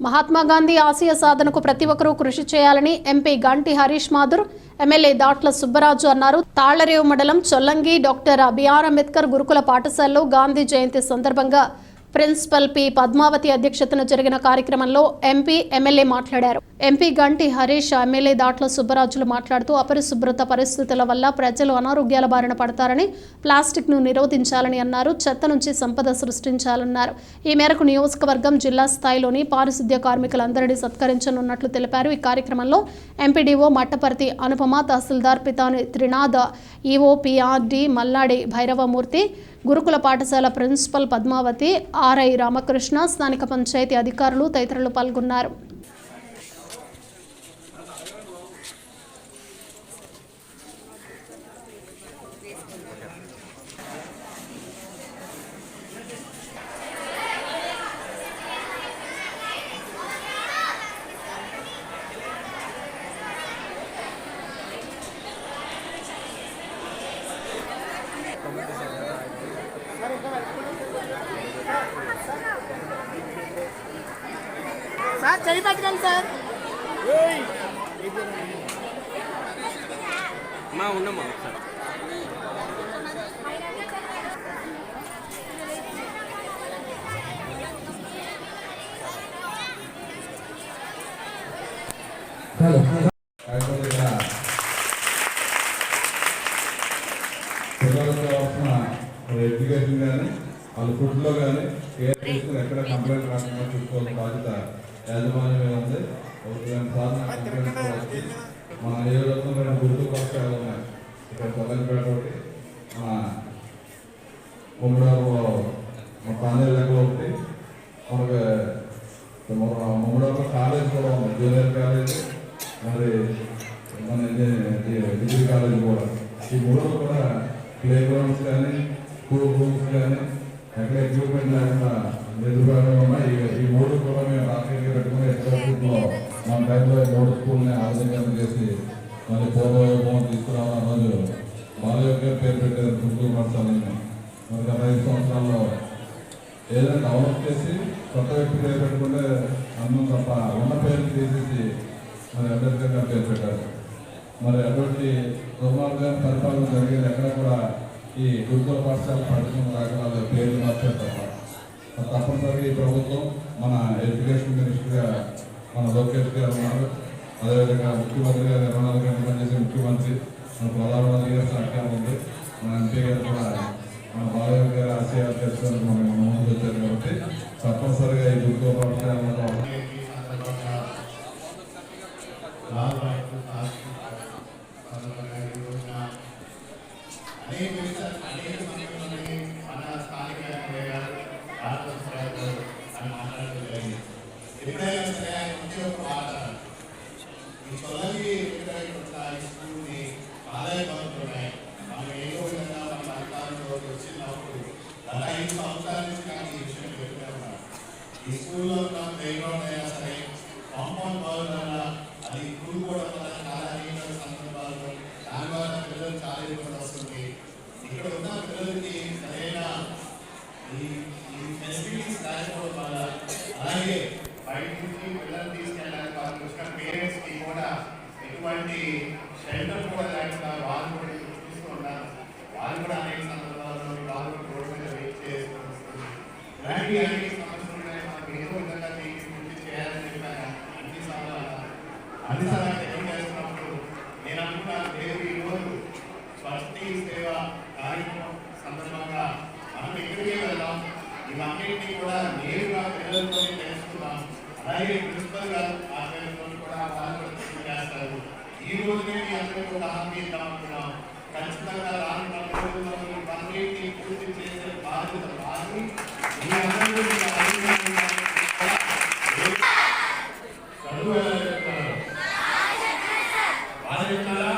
మహాత్మా గాంధీ ఆశయ సాధనకు ప్రతి ఒక్కరూ కృషి చేయాలని ఎంపీ గంటి హరీష్ మాధుర్ ఎమ్మెల్యే దాట్ల సుబ్బరాజు అన్నారు. తాళ్ళరేవు మండలం చొల్లంగి డాక్టర్ బిఆర్ అంబేద్కర్ గురుకుల పాఠశాలలో గాంధీ జయంతి సందర్భంగా ప్రిన్సిపల్ పి పద్మావతి అధ్యక్షతన జరిగిన కార్యక్రమంలో ఎంపీ ఎమ్మెల్యే మాట్లాడారు. ఎంపీ గంటి హరీష్ ఎమ్మెల్యే దాట్ల సుబ్బరాజులు మాట్లాడుతూ అపరిశుభ్రత పరిస్థితుల వల్ల ప్రజలు అనారోగ్యాల బారిన పడతారని ప్లాస్టిక్ను నిరోధించాలని అన్నారు చెత్త నుంచి సంపద సృష్టించాలన్నారు. ఈ మేరకు నియోజకవర్గం జిల్లా స్థాయిలోని పారిశుద్ధ్య కార్మికులందరినీ సత్కరించనున్నట్లు తెలిపారు. ఈ కార్యక్రమంలో ఎంపీడీఓ మట్టపర్తి అనుపమ తహసీల్దార్ పితాని త్రినాథ ఈఓ పిఆర్డి మల్లాడి భైరవమూర్తి గురుకుల పాఠశాల ప్రిన్సిపల్ పద్మావతి ఆర్ఐ రామకృష్ణ స్థానిక పంచాయతీ అధికారులు తదితరులు పాల్గొన్నారు. సార్ చేయి పట్టుకోండి సార్. మా ఉండమ్మా ఒకసారి? యాక్చువల్గా పిల్లలకు కావాల్సిన ఎడ్యుకేషన్ కానీ వాళ్ళ ఫుడ్లో కానీ తీసుకుని ఎక్కడ కంప్లైంట్ రాకుండా చూసుకోవాల్సిన బాధ్యత యాజమాన్యం మీద ఉంది ఒకటి రెండు సార్లు నాకు కంప్లైంట్ కూడా వచ్చి మన నియోజకవర్గంలో రెండు గుర్తు పక్షాలు ఉన్నాయి ఇక్కడ కొలంపేట ఒకటి మన ఉమ్మడాపు మన పాందేరు దగ్గర ఒకటి మనకి ఉమ్మడాపు కాలేజ్ కూడా ఉంది జూనియర్ కాలేజ్ మరి మన ఇది డిగ్రీ కాలేజ్ కూడా ఈ మూడు కూడా ప్లే గ్రౌండ్స్ కానీ స్కూల్ రూమ్స్ కానీ ఎక్కడ ఎక్విప్మెంట్ లేకుండా పేరు పెట్టారు గుంటూరు పాఠశాలని మరి అరవై సంవత్సరాల్లో ఏదైనా డెవలప్ చేసి కొత్త వ్యక్తి పేరు పెట్టుకుంటే అన్నం తప్ప ఉన్న పేరు తీసేసి మరి అంబేద్కర్ గారు పేరు పెట్టారు. మరి అటువంటి దుర్మార్గం పరిపాలన జరిగేది ఎక్కడ కూడా ఈ గురుకుల పాఠశాల పడుతున్న రకాల పేర్లు మార్చారు తప్ప. తప్పనిసరిగా ఈ ప్రభుత్వం మన ఎడ్యుకేషన్ మినిస్టర్గా మన లోకేష్ గారు ఉన్నారు. అదేవిధంగా ముఖ్యమంత్రి గారు ఇరవై నాలుగు గంటలు పనిచేసే ముఖ్యమంత్రి మన ప్రధానమంత్రి గారి సహకారం ఉంది మన ఎంపీ గారు కూడా మన బాలయ్య గారి ఆశయాలు తెలుసుకొని మనం ముందుకు వచ్చారు కాబట్టి తప్పనిసరిగా ఈ గురుకుల పాఠశాలలో అనేక విషయాలు అనేక సమయంలోనే మన స్థానిక ఎమ్మెల్యేగా రామకృష్ణరావు గారు అని మాట్లాడడం జరిగింది ఎప్పుడైనా సరే ఆయన ఉంటే ఒక మాట ఈ చొల్లగి ఎప్పుడైనా ఈ స్కూల్ని ఆదాయపడుతున్నాయి మనం ఏదో విధంగా మన అధికారంలో వచ్చినప్పుడు గత ఐదు సంవత్సరాల నుంచి కానీ ఈ విషయం చెప్తూనే ఉన్నారు ఈ స్కూల్లో ఉన్న ప్లేగ్రౌండ్ అయినా సరే కాంపౌండ్ వాల్ వల్ల అది కూలుకోవడం వల్ల చాలా అనేక సందర్భాల్లో దాని వల్ల పిల్లలు చాలా ఇబ్బంది వస్తుంది. ఇక్కడ ఉన్న పిల్లలకి సరైన ఈ ఫెసిలిటీస్ లేకపోవడం వల్ల అలాగే బయట నుంచి పిల్లలు తీసుకెళ్ళడానికి వాళ్ళకి వచ్చిన పేరెంట్స్కి కూడా ఎటువంటి షెల్టర్ కూడా లేకుండా వాళ్ళు కూడా చూస్తూ ఉన్నారు. వాళ్ళు కూడా అనేక సందర్భాల్లో వాళ్ళు కూడా రోడ్డు మీద వెయిట్ చేస్తూ వస్తుంది ఇలాంటి వస్తీ సేవ కార్యక్రమం సందర్భంగా మనం ఎక్కడికే వెళ్దాం. ఇవన్నింటినీ కూడా నేరుగా పిల్లలతో తెలుసుకున్నాం అలాగే ప్రిన్సిపల్ గారు ఆ పిల్లలతో కూడా వాళ్ళు చేస్తారు ఈ రోజునే మీ అందరికీ ఒక హామీ ఇద్దామనుకున్నాం ఖచ్చితంగా రానున్న రోజుల్లో అన్నింటినీ పూర్తి చేసే బాధ్యత మాది. మీ అందరూ చదువు ఎలా చెప్తారు? బాగా చెప్తారా?